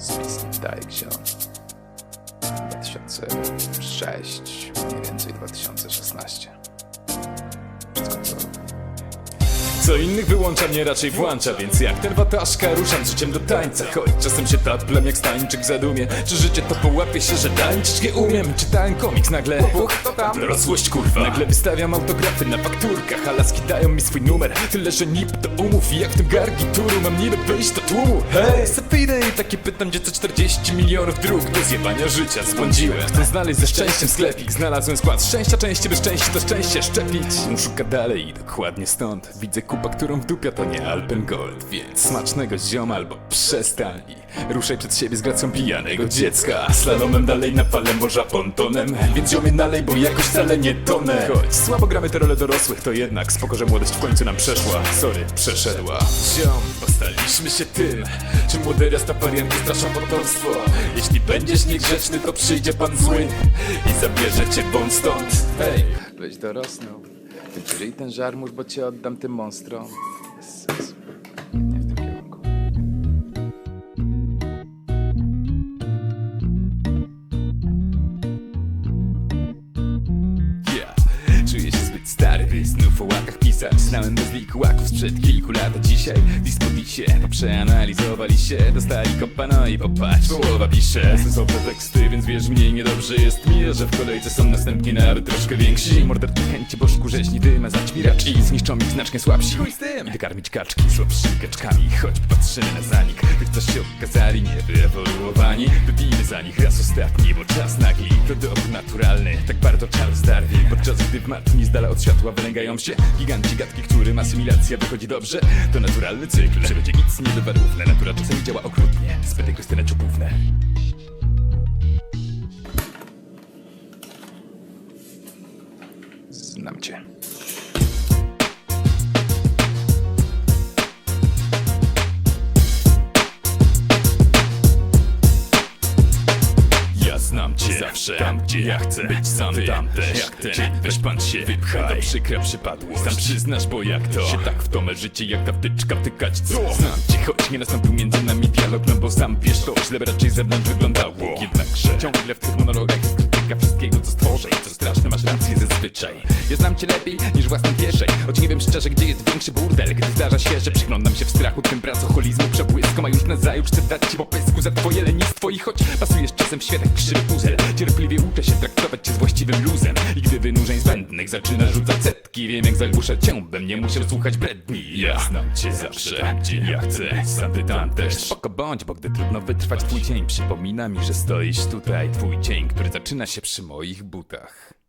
Dyke ziom. 2006, mniej więcej 2016. Wszystko co Co innych wyłącza mnie raczej włącza Więc jak ten wataszka ruszam z życiem do tańca. Choć czasem się taplem jak stańczyk w zadumie. Czy życie to połapie się, że tańczyć nie umiem? Czytałem komiks nagle Puch, to tam. Dorosłość kurwa. Nagle wystawiam autografy na fakturkach A laski dają mi swój numer. Tyle, że nip to umów I jak w tym gargituru. Mam niby wyjść do tłumu. Hej, Safiry i takie pytam gdzie co 40 milionów dróg Do zjebania życia zbłądziłem Chcę znaleźć ze szczęściem sklepik. Znalazłem skład. Szczęścia, części by szczęście to szczęście szczepić. Szuka dalej i dokładnie stąd. Widzę kupę, którą wdupia to nie Alpengold Więc smacznego zioma albo przestań. I ruszaj przed siebie z gracją pijanego dziecka. Slalomem dalej na falę morza pontonem. Więc ziomie nalej, bo jakoś wcale nie tonę. Choć słabo gramy te role dorosłych To jednak spoko, że młodość w końcu nam przeszła. Sorry, przeszedła. Ziom, postaliśmy się tym Czy młode rastafarianki straszą potomstwo Jeśli będziesz niegrzeczny, to przyjdzie pan zły I zabierze cię bądź stąd. Hej, Weź dorosnął. Wyczyli ten żarmur, bo cię oddam tym monstrom. Stary, znów o łakach pisać. Znałem bez łaków sprzed kilku lat, dzisiaj dispodisie Przeanalizowali się, dostali kopa, no i popatrz. Połowa pisze. Sensowne teksty, więc wierz mi, niedobrze jest mi Że w kolejce są następni nawet troszkę więksi. Morderczy chęci, bo szkurześni wymazać mi raczki Zniszczą ich znacznie słabsi. Chuj z tym! I wykarmić kaczki słabszymi kaczkami Choć patrzymy na zanik, tych co się okazali niewyewoluowani Wypijmy za nich. Raz ostatni, bo czas nagli. Dok naturalny, tak bardzo Charles Darwin. Podczas gdy w matni z dala od światła wylęgają się Giganci gadki, którym asymilacja wychodzi dobrze. To naturalny cykl, że będzie nic niedowarówne Natura czasami działa okrutnie, zbyt egoistyczne czupówne Znam cię. Cię. Zawsze. Tam, gdzie ja chcę być sam Ty tam też, jak ten, weź pan się wypchaj. To przykra przypadłość, sam przyznasz, bo jak to? Się tak wtomę życie jak ta wtyczka wtykać co? Znam cię, choć nie nastąpił między nami dialog No bo sam wiesz to, źle raczej zewnątrz wyglądało. Jednakże. Ciągle w tych monologach jest krytyka wszystkiego co stworzę I co straszne masz rację zazwyczaj. Ja znam cię lepiej niż własną kieszeń Choć nie wiem szczerze, gdzie jest większy burdel Gdy zdarza się, że przyglądam się w strachu Tym pracoholizmu przebłyskom A już na zajutrz chcę dać ci po pysku za twoje lenistwo I choć pasujesz czasem w świat jak krzywy puzzle Cierpliwie uczę się traktować cię z właściwym luzem. I gdy wynurzeń zbędnych zaczyna rzucać setki Wiem jak zagłuszać cię, bym nie musiał słuchać bredni. Ja znam cię zawsze, gdzie ja chcę Sam ty tam też. Spoko bądź, bo gdy trudno wytrwać twój dzień Przypomina mi, że stoisz tutaj Twój dzień, który zaczyna się przy moich butach